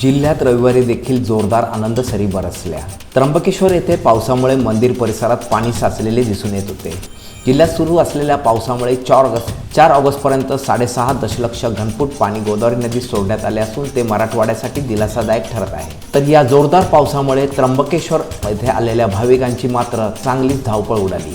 जिल्ह्यात रविवारी देखील जोरदार आनंद सरी बरसल्या. त्र्यंबकेश्वर येथे पावसामुळे मंदिर परिसरात पाणी साचलेले दिसून येत होते. जिल्ह्यात सुरू असलेल्या पावसामुळे चार ऑगस्ट चार ऑगस्टपर्यंत साडेसहा दशलक्ष घनफूट पाणी गोदावरी नदीत सोडण्यात आले असून ते मराठवाड्यासाठी दिलासादायक ठरत आहे. तर या जोरदार पावसामुळे त्र्यंबकेश्वर येथे आलेल्या भाविकांची मात्र चांगलीच धावपळ उडाली.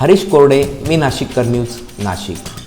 हरीश कोरडे मी नाशिककर न्यूज नाशिक.